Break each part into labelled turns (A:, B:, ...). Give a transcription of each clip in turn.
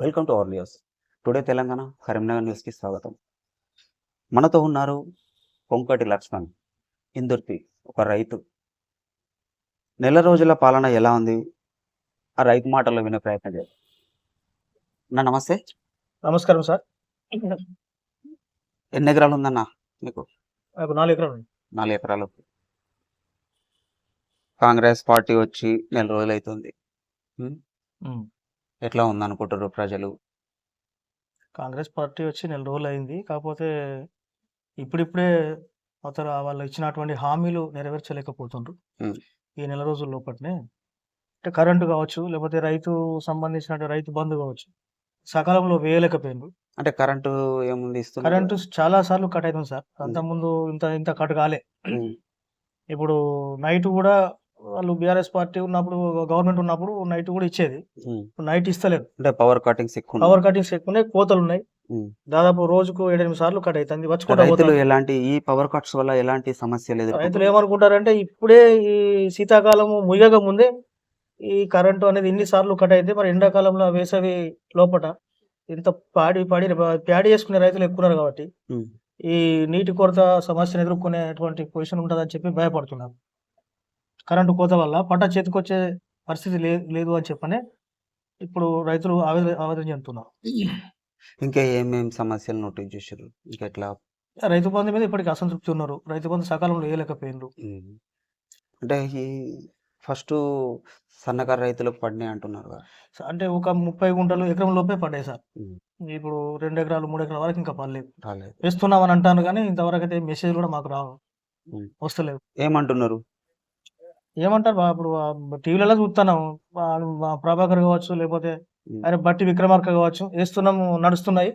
A: Welcome to our news today Telangana Karimnagar న్యూస్కి స్వాగతం. మనతో ఉన్నారు కొంకటి లక్ష్మణ్ ఇందుర్తి ఒక రైతు. నెల రోజుల పాలన ఎలా ఉంది? ఆ రైతు మాటల్లో వినే ప్రయత్నం చేద్దాం. అన్న నమస్తే.
B: నమస్కారం సార్.
A: ఎన్ని ఎకరాలు ఉందన్న మీకు?
B: నాలుగు ఎకరాలు.
A: నాలుగు ఎకరాలు. కాంగ్రెస్ పార్టీ వచ్చి నెల రోజులు అవుతుంది. ఎట్లా ఉందనుకుంటారు ప్రజలు?
B: కాంగ్రెస్ పార్టీ వచ్చి నెల రోజులు అయింది. కాకపోతే ఇప్పుడిప్పుడే అతను వాళ్ళు ఇచ్చినటువంటి హామీలు నెరవేర్చలేకపోతుండ్రు. ఈ నెల రోజుల లోపట్నే. అంటే కరెంటు కావచ్చు లేకపోతే రైతు సంబంధించిన రైతు బంధు కావచ్చు సకాలంలో వేయలేకపోయిండ్రు.
A: అంటే కరెంటు ఏముంది
B: కరెంటు చాలా సార్లు కట్ అవుతుంది సార్. అంతకుముందు ఇంత ఇంత కట్ కాలే. ఇప్పుడు నైట్ కూడా వాళ్ళు బీఆర్ఎస్ పార్టీ ఉన్నప్పుడు గవర్నమెంట్ ఉన్నప్పుడు నైట్ కూడా ఇచ్చేది. నైట్ ఇస్తలేదు
A: అంటే పవర్ కటింగ్స్ ఎక్కువ.
B: పవర్ కటింగ్స్ ఎక్కువ ఉన్నాయి కోతలు ఉన్నాయి. దాదాపు రోజుకు ఏడెనిమిది సార్లు కట్ అవుతుంది
A: రైతులు. ఎలాంటి ఈ పవర్ కట్స్ వల్ల ఎలాంటి సమస్యలు
B: రైతులు
A: ఎదుర్కొంటున్నారు?
B: ఏమనుకుంటారంటే ఇప్పుడే ఈ శీతాకాలము ముయ్యక ముందే ఈ కరెంటు అనేది ఇన్ని సార్లు కట్ అయితే మరి ఎండాకాలంలో వేసవి లోపట ఇంత పాడి పాడి ప్యాడి చేసుకునే రైతులు ఎక్కున్నారు కాబట్టి. ఈ నీటి కొరత సమస్యను ఎదుర్కొనేటువంటి పొజిషన్ ఉంటుందని చెప్పి భయపడుతున్నారు కరెంటు కోత వల్ల పంట చేతికొచ్చే పరిస్థితి లేదు అని చెప్పనే ఇప్పుడు రైతులు ఆవేదన ఆవేదన చెందుతున్నారు.
A: ఇంకా ఏమేం సమస్యలు నోటీస్ చేశారు? ఇంకా ఎట్లా?
B: రైతు బంధు మీద ఇప్పటికి అసంతృప్తి ఉన్నారు. రైతు బంధు సకాలంలో వేయలేకపోయినారు.
A: అంటే ఈ ఫస్ట్ సన్నకారు రైతులకు పడినాయి అంటున్నారు.
B: అంటే ఒక ముప్పై గుంటలు ఎకరం లోపే పడ్డాయి సార్. ఇప్పుడు రెండు ఎకరాలు మూడు ఎకరాల వరకు ఇంకా పడలేదు.
A: రాలేదు
B: వేస్తున్నామని అంటాను కానీ ఇంతవరకు అయితే మెసేజ్ కూడా మాకు రావు. వస్తలేవు.
A: ఏమంటున్నారు?
B: ఏమంటారు బా ఇప్పుడు టీవీలలో చూస్తున్నాం ప్రభాకర్ కావచ్చు లేకపోతే. అరే బట్టి విక్రమార్క కావచ్చు వేస్తున్నాము నడుస్తున్నాయి.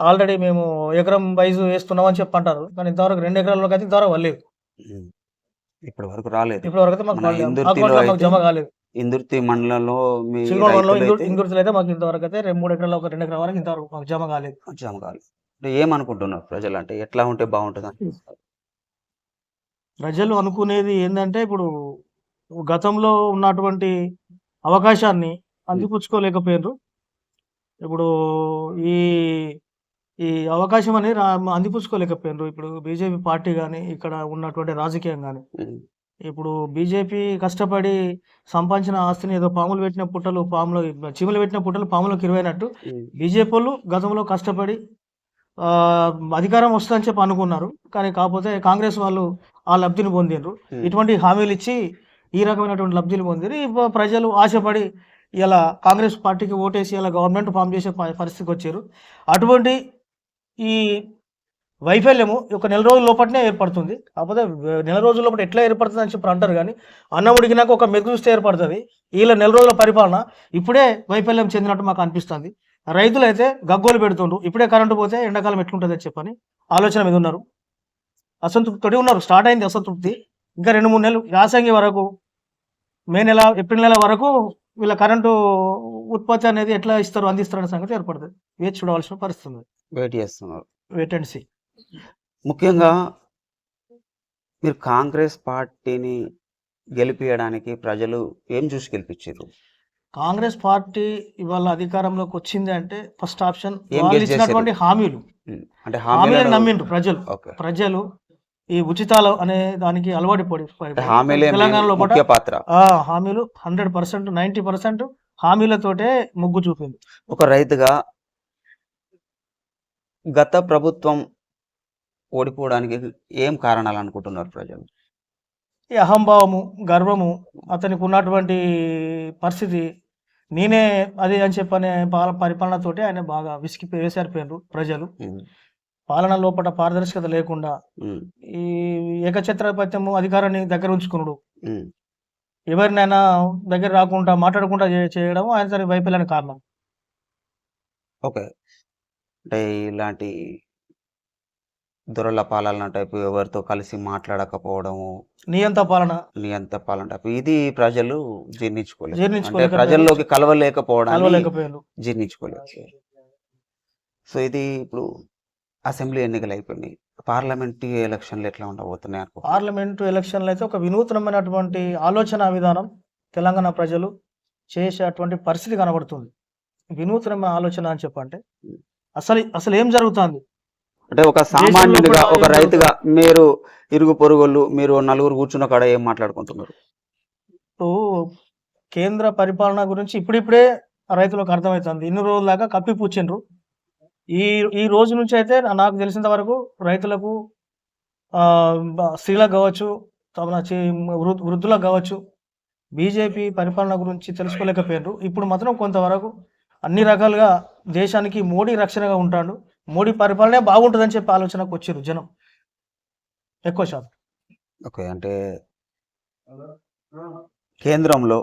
B: ఆల్రెడీ మేము ఎకరం వైజ్ వేస్తున్నాం అని చెప్పి అంటారు కానీ ఇంతవరకు రెండు ఎకరాల్లోకి అయితే ఇంతవరకు
A: ఉమ్. ఇప్పటి వరకు రాలేదు.
B: ఇప్పటి వరకు మాకు జమ కాలేదు.
A: ఇందుర్తి మండలంలో మీ
B: ఇందుర్తిలో అయితే మాకు ఇంతవరకు అయితే రెండు మూడు ఎకరాలు ఒక రెండు ఎకరాల వరకు ఇంతవరకు మాకు జమ కాలేదు.
A: జమ కాలేదు. ఏమనుకుంటున్నారు ప్రజలు? అంటే ఎట్లా ఉంటే బాగుంటుంది అని
B: ప్రజలు అనుకునేది ఏంటంటే ఇప్పుడు గతంలో ఉన్నటువంటి అవకాశాన్ని అందిపుచ్చుకోలేకపోయారు ఇప్పుడు ఈ ఈ అవకాశం అనేది రా- అందిపుచ్చుకోలేకపోయారు ఇప్పుడు బీజేపీ పార్టీ కానీ ఇక్కడ ఉన్నటువంటి రాజకీయం కానీ. ఇప్పుడు బీజేపీ కష్టపడి సంపాదించిన ఆస్తిని ఏదో పాములు పెట్టిన పుట్టలు పాములు చీమలు పెట్టిన పుట్టలు పాములకు ఇరవైనట్టు. బీజేపీ వాళ్ళు గతంలో కష్టపడి అధికారం వస్తుందని చెప్పి అనుకున్నారు. కానీ కాకపోతే కాంగ్రెస్ వాళ్ళు ఆ లబ్ధిని పొందిండ్రు.
A: ఉమ్.
B: ఇటువంటి హామీలు ఇచ్చి ఈ రకమైనటువంటి లబ్ధిని పొందిరు ఇప్పుడు ప్రజలు ఆశపడి ఇలా కాంగ్రెస్ పార్టీకి ఓటేసి ఇలా గవర్నమెంట్ ఫామ్ చేసే పరిస్థితికి వచ్చారు. అటువంటి ఈ వైఫల్యము ఒక నెల రోజుల లోపలనే ఏర్పడుతుంది. కాకపోతే నెల రోజుల లోపల ఎట్లా ఏర్పడుతుంది అని చెప్పి అంటారు కానీ అన్నం ఉడికినాక ఒక మెరుగు చూస్తే ఏర్పడుతుంది. వీళ్ళ నెల రోజుల పరిపాలన ఇప్పుడే వైఫల్యం చెందినట్టు మాకు అనిపిస్తుంది. రైతులు అయితే గగ్గోలు పెడుతుండ్రు. ఇప్పుడే కరెంటు పోతే ఎండాకాలం ఎట్లుంటుంది అని చెప్పని ఆలోచన మీద ఉన్నారు. అసంతృప్తితోటి ఉన్నారు. స్టార్ట్ అయింది అసంతృప్తి. ఇంకా రెండు మూడు నెలలు యాసంగి వరకు మే నెల ఏప్రిల్ నెల వరకు వీళ్ళ కరెంటు ఉత్పత్తి అనేది ఎట్లా ఇస్తారు అందిస్తారు అనే సంగతి ఏర్పడుతుంది. వేచి చూడవలసిన పరిస్థితి
A: వెయిట్ చేస్తున్నారు.
B: వెయిట్ అండ్ సీ
A: ముఖ్యంగా మీరు కాంగ్రెస్ పార్టీని గెలిపించడానికి ప్రజలు ఏం చూసి గెలిపించారు?
B: కాంగ్రెస్ పార్టీ ఇవాళ అధికారంలోకి వచ్చింది అంటే ఫస్ట్ ఆప్షన్ వాళ్ళు? ఇచ్చినటువంటి హామీలు.
A: అంటే
B: హామీలను నమ్మిండ్రు ప్రజలు. ప్రజలు ఈ ఉచితాలు అనే దానికి అలవాటు పడి తెలంగాణలో
A: పాత్ర.
B: ఆ హామీలు హండ్రెడ్ పర్సెంట్ నైన్టీ పర్సెంట్ హామీలతోటే ముగ్గు చూపింది.
A: ఒక రైతుగా గత ప్రభుత్వం ఓడిపోవడానికి ఏం కారణాలు అనుకుంటున్నారు ప్రజలు?
B: ఈ అహంభావము గర్వము అతనికి ఉన్నటువంటి పరిస్థితి నేనే అది అని చెప్పనే పాల పరిపాలనతోటి ఆయన బాగా విసికి వేసారిపోయినారు ప్రజలు. పాలన లోపల పారదర్శకత లేకుండా ఈ ఏకఛత్రాధిపత్యము అధికారాన్ని దగ్గర ఉంచుకున్నాడు. ఎవరినైనా దగ్గర రాకుండా మాట్లాడకుండా చేయడం ఆయన సరి వైఫల్యానికి కారణం.
A: ఓకే. అంటే ఇలాంటి దొరల పాలన టైపు ఎవరితో కలిసి మాట్లాడకపోవడము.
B: నియంత పాలన.
A: నియంత పాలన టైపు. ఇది ప్రజలు జీర్ణించుకోలేదు అంటే ప్రజల్లోకి
B: కలవలేకపోయారు.
A: జీర్ణించుకోలేదు సో ఇది ఇప్పుడు అసెంబ్లీ ఎన్నికలు అయిపోయినాయి. పార్లమెంట్ ఎలక్షన్లు ఎట్లా ఉండబోతున్నాయి అనుకో
B: పార్లమెంటు ఎలక్షన్లు అయితే ఒక వినూత్నమైనటువంటి ఆలోచన విధానం తెలంగాణ ప్రజలు చేసేటువంటి పరిస్థితి కనబడుతుంది. వినూత్నమైన ఆలోచన అని చెప్పంటే అసలు అసలు ఏం జరుగుతుంది?
A: అంటే ఒక సామాన్యుడిగా ఒక రైతుగా మీరు ఇరుగు పొరుగుళ్ళు మీరు నలుగురు కూర్చున్న కాడ ఏం మాట్లాడుకుంటున్నారు?
B: ఇప్పుడు కేంద్ర పరిపాలన గురించి ఇప్పుడిప్పుడే రైతులకు అర్థమవుతుంది. ఇన్ని రోజుల దాకా కప్పిపుచ్చిండ్రు ఈ ఈ రోజు నుంచి అయితే నాకు తెలిసినంత వరకు రైతులకు స్త్రీలకు కావచ్చు వృద్ధులకు కావచ్చు బీజేపీ పరిపాలన గురించి తెలుసుకోలేకపోయారు ఇప్పుడు మాత్రం కొంతవరకు అన్ని రకాలుగా దేశానికి మోడీ రక్షణగా ఉంటాడు. మోడీ పరిపాలనే బాగుంటుందని చెప్పి ఆలోచనకు వచ్చారు జనం. ఎక్కువ శాతం.
A: ఓకే అంటే కేంద్రంలో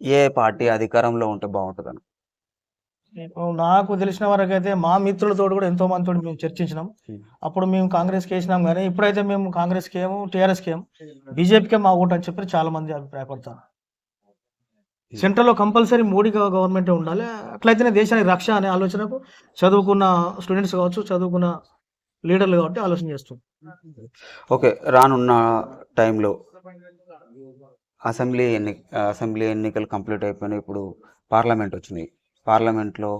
A: ఏ పార్టీ అధికారంలో ఉంటే బాగుంటుందని
B: నాకు తెలిసిన వరకు అయితే మా మిత్రులతో కూడా ఎంతో మందితో మేము చర్చించినాం. అప్పుడు మేము కాంగ్రెస్కి వేసినాం కానీ ఇప్పుడైతే మేము కాంగ్రెస్కి ఏమో టీఆర్ఎస్కి ఏమో బీజేపీకే మా ఓటు అని చెప్పి చాలా మంది అభిప్రాయపడతారు. సెంట్రల్లో కంపల్సరీ మోడీ గవ- గవర్నమెంటే ఉండాలి. అట్లయితేనే దేశానికి రక్ష అనే ఆలోచనకు చదువుకున్న స్టూడెంట్స్ కావచ్చు చదువుకున్న లీడర్లు కాబట్టి ఆలోచన చేస్తుంది
A: ఓకే రానున్న టైంలో అసెంబ్లీ ఎన్ని అసెంబ్లీ ఎన్నికలు కంప్లీట్ అయిపోయినాయి ఇప్పుడు పార్లమెంట్ వచ్చినాయి పార్లమెంట్లో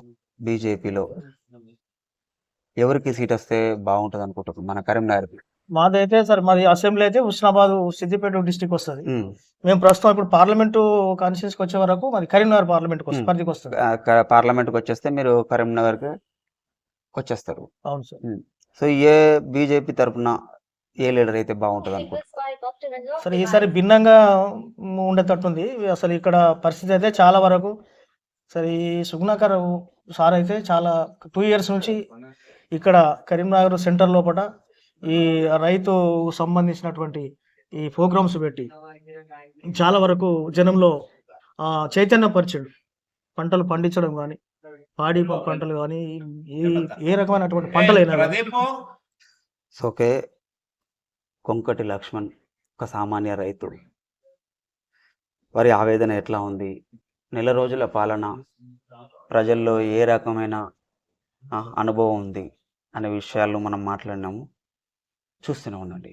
A: బీజేపీలో ఎవరికి సీట్ వస్తే బాగుంటుంది అనుకుంటున్నారు మన కరీంనగర్కి.
B: మాదైతే సార్ మాది అసెంబ్లీ అయితే హుస్నాబాద్ సిద్దిపేట డిస్టిక్ వస్తుంది. మేము ప్రస్తుతం ఇప్పుడు పార్లమెంటు కాన్స్టిట్యూన్సీకి వచ్చే వరకు మాది కరీంనగర్
A: Hmm.
B: పరిధికి వస్తుంది.
A: పార్లమెంట్కి వచ్చేస్తే మీరు కరీంనగర్కి వచ్చేస్తారు.
B: అవును సార్.
A: సో ఏ బీజేపీ తరపున ఏ లీడర్ అయితే బాగుంటుంది అనుకుంటున్నారు?
B: సరే ఈసారి భిన్నంగా ఉండేటట్టుంది. అసలు ఇక్కడ పరిస్థితి అయితే చాలా వరకు సరే ఈ సుగుణాకర్ సార్ అయితే చాలా టూ ఇయర్స్ నుంచి ఇక్కడ కరీంనగర్ సెంటర్ లోపల ఈ రైతు సంబంధించినటువంటి ఈ ప్రోగ్రామ్స్ పెట్టి చాలా వరకు జనంలో ఆ, చైతన్యపరిచాడు. పంటలు పండించడం కానీ పాడి పంటలు కానీ ఏ ఏ రకమైనటువంటి పంటలైనా కానీ.
A: So okay. కొంకటి లక్ష్మణ్ ఒక సామాన్య రైతు వారి ఆవేదన ఎట్లా ఉంది? నెల రోజుల పాలన ప్రజల్లో ఏ రకమైన అనుభవం ఉంది? అనే విషయాలు మనం మాట్లాడినాము. చూస్తూనే ఉండండి.